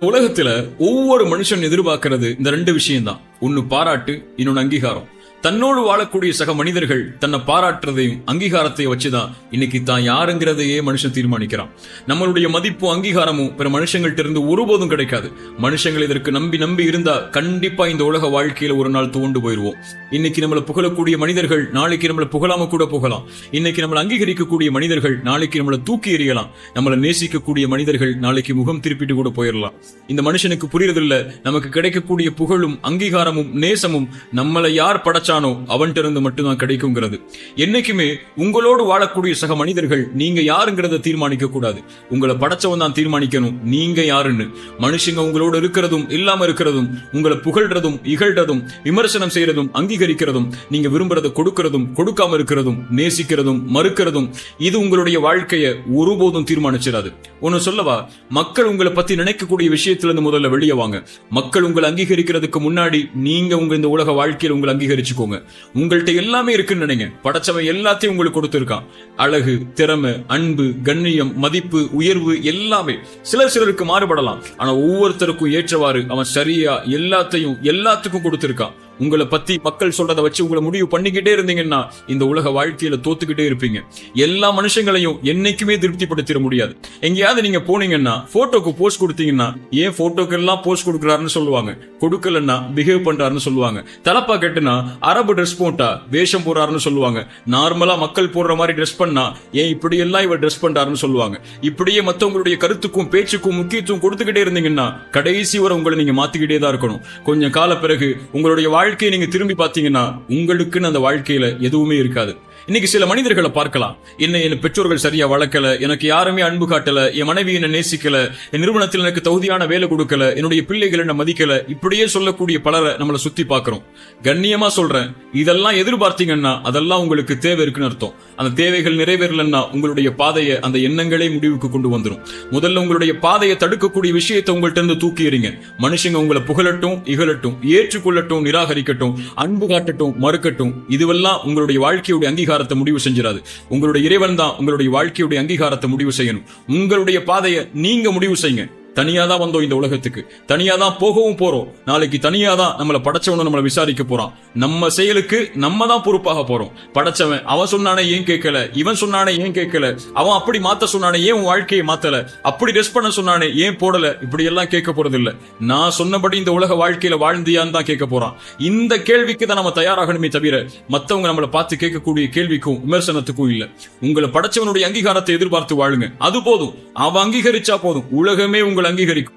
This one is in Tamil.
உலகத்துல ஒவ்வொரு மனுஷன் எதிர்பார்க்கறது இந்த ரெண்டு விஷயம் தான் ஒன்னு பாராட்டு இன்னொன்னு அங்கீகாரம். தன்னோடு வாழக்கூடிய சக மனிதர்கள் தன்னை பாராட்டுறதையும் அங்கீகாரத்தையும் வச்சுதான் இன்னைக்கு தான் யாருங்கிறதையே மனுஷன் தீர்மானிக்கிறான். நம்மளுடைய மதிப்பும் அங்கீகாரமும் பிற மனுஷங்கள்ட்ட இருந்து ஒருபோதும் கிடைக்காது. மனுஷங்கள் இதற்கு நம்பி நம்பி இருந்தா கண்டிப்பா இந்த உலக வாழ்க்கையில ஒரு நாள் தோண்டு போயிருவோம். இன்னைக்கு நம்மள புகழக்கூடிய மனிதர்கள் நாளைக்கு நம்மளை புகழாம கூட புகழாம் இன்னைக்கு நம்மளை அங்கீகரிக்கக்கூடிய மனிதர்கள் நாளைக்கு நம்மளை தூக்கி எறியலாம். நம்மள நேசிக்கக்கூடிய மனிதர்கள் நாளைக்கு முகம் திருப்பிட்டு கூட போயிடலாம் இந்த மனுஷனுக்கு புரியறதில்ல நமக்கு கிடைக்கக்கூடிய புகழும் அங்கீகாரமும் நேசமும் நம்மளை யார் படைச்சானோ அவன்கிட்ட இருந்து மட்டும்தான் கிடைக்குங்கிறது. என்னைக்குமே உங்களோடு வாழக்கூடிய சக மனிதர்கள் நீங்க யாருங்கிறத தீர்மானிக்க கூடாது. உங்களை படைச்சவன் தான் தீர்மானிக்கணும் நீங்க யாருன்னு. மனுஷங்க உங்களோட இருக்கிறதும் இல்லாம இருக்கிறதும் உங்களை புகழ்றதும் இகழ்றதும் விமர்சனம் செய்யறதும் அங்கீகரிக்கிறதும் நீங்க விரும்புறதை கொடுக்கறதும் கொடுக்காம இருக்கிறதும் நேசிக்கிறதும் மறுக்கிறதும் இது உங்களுடைய வாழ்க்கையை ஒருபோதும் தீர்மானிச்சிடாது. ஒன்னு சொல்லவா? மக்கள் உங்களை பத்தி நினைக்கக்கூடிய விஷயத்துல இருந்து முதல்ல வெளியே வாங்க. மக்கள் உங்களை அங்கீகரிக்கிறதுக்கு முன்னாடி நீங்க உங்க இந்த உலக வாழ்க்கையில் உங்களை அங்கீகரிச்சுக்கோ. அங்கீகரிச்சுக்கோங்க உங்கள்கிட்ட எல்லாமே இருக்குன்னு நினைங்க. படைச்சவன் எல்லாத்தையும் உங்களுக்கு கொடுத்திருக்கான். அழகு திறமை அன்பு கண்ணியம் மதிப்பு உயர்வு எல்லாமே சிலர் சிலருக்கு மாறுபடலாம். ஆனா ஒவ்வொருத்தருக்கும் ஏற்றவாறு அவன் சரியா எல்லாத்தையும் எல்லாத்துக்கும் கொடுத்திருக்கான். உங்களை பத்தி மக்கள் சொல்றதை வச்சு உங்களை முடிவு பண்ணிக்கிட்டே இருந்தீங்கன்னா இந்த உலக வாழ்க்கையில தோத்துக்கிட்டே இருப்பீங்க. எல்லா மனுஷங்களையும் என்னைக்குமே திருப்திப்படுத்திட முடியாது. எங்கேயாவது நீங்க போனீங்கன்னா போட்டோக்கு போஸ்ட் கொடுத்தீங்கன்னா ஏன் போட்டோக்கு எல்லாம் போஸ்ட் கொடுக்குறாருன்னு சொல்லுவாங்க. கொடுக்கலன்னா பிஹேவ் பண்றாருன்னு சொல்லுவாங்க. தலப்பா கட்டுனா அரபு ட்ரெஸ் போட்டா வேஷம் போறாருன்னு சொல்லுவாங்க. நார்மலா மக்கள் போடுற மாதிரி ட்ரெஸ் பண்ணா ஏன் இப்படி எல்லாம் இவர் ட்ரெஸ் பண்றாருன்னு சொல்லுவாங்க. இப்படியே மத்தவங்களுடைய கருத்துக்கும் பேச்சுக்கும் முக்கியத்துவம் கொடுத்துக்கிட்டே இருந்தீங்கன்னா கடைசி வரை உங்களை நீங்க மாத்திக்கிட்டே தான் இருக்கணும். கொஞ்சம் கால பிறகு உங்களுடைய வாழ்க்கையை நீங்க திரும்பி பார்த்தீங்கன்னா உங்களுக்குன்னு அந்த வாழ்க்கையில எதுவுமே இருக்காது. இன்னைக்கு சில மனிதர்களை பார்க்கலாம். என்ன என் பெற்றோர்கள் சரியா வளர்க்கல எனக்கு யாருமே அன்பு காட்டல என் மனைவி என்ன நேசிக்கல என் நிறுவனத்தில் எனக்கு தகுதியான வேலை கொடுக்கல என்னுடைய பிள்ளைகள் என்ன மதிக்கல இப்படியே சொல்லக்கூடிய பலரை நம்மளை சுத்தி பார்க்கிறோம். கண்ணியமா பண்றேன் இதெல்லாம் எதிர்பார்த்தீங்கன்னா அதெல்லாம் உங்களுக்கு தேவை இருக்குன்னு அர்த்தம். அந்த தேவைகள் நிறைவேறலன்னா உங்களுடைய பாதையை அந்த எண்ணங்களே முடிவுக்கு கொண்டு வந்துடும் முதல்ல உங்களுடைய பாதையை தடுக்கக்கூடிய விஷயத்தை உங்கள்ட்ட இருந்து தூக்கி எறிங்க மனுஷங்க உங்களை புகழட்டும் இகழட்டும் ஏற்றுக்கொள்ளட்டும் நிராகரிக்கட்டும் அன்பு காட்டட்டும் மறுக்கட்டும். இதுவெல்லாம் உங்களுடைய வாழ்க்கையுடைய அங்கீகாரத்தை முடிவு செஞ்சிடாது. உங்களுடைய இறைவன் தான் உங்களுடைய வாழ்க்கையுடைய அங்கீகாரத்தை முடிவு செய்யணும். உங்களுடைய பாதையை நீங்க முடிவு செய்யுங்க. தனியா தான் வந்தோம் இந்த உலகத்துக்கு. தனியா தான் போகவும் போறோம். நாளைக்கு தனியா தான் நம்மளை படைச்சவன நம்மளை விசாரிக்க போறான். நம்ம செயலுக்கு நம்ம தான் பொறுப்பாக போறோம். படைச்சவன் அவன் சொன்னானே ஏன் கேட்கல? இவன் சொன்னானே ஏன் கேட்கல? அவன் அப்படி மாற்ற சொன்னானே ஏன் உன் வாழ்க்கையை மாற்றலை அப்படி ரெஸ்ட் பண்ண சொன்னானே ஏன் போடலை? இப்படி எல்லாம் கேட்க போறது இல்லை நான் சொன்னபடி இந்த உலக வாழ்க்கையில வாழ்ந்தியான்னு தான் கேட்க போறான். இந்த கேள்விக்கு தான் நம்ம தயாராகணுமே தவிர மத்தவங்க நம்மளை பார்த்து கேட்கக்கூடிய கேள்விக்கும் விமர்சனத்துக்கும் இல்ல. உங்களை படைச்சவனுடைய அங்கீகாரத்தை எதிர்பார்த்து வாழுங்க. அது போதும். அவன் அங்கீகரிச்சா போதும். உலகமே உங்களை அங்கீகரிக்கும்.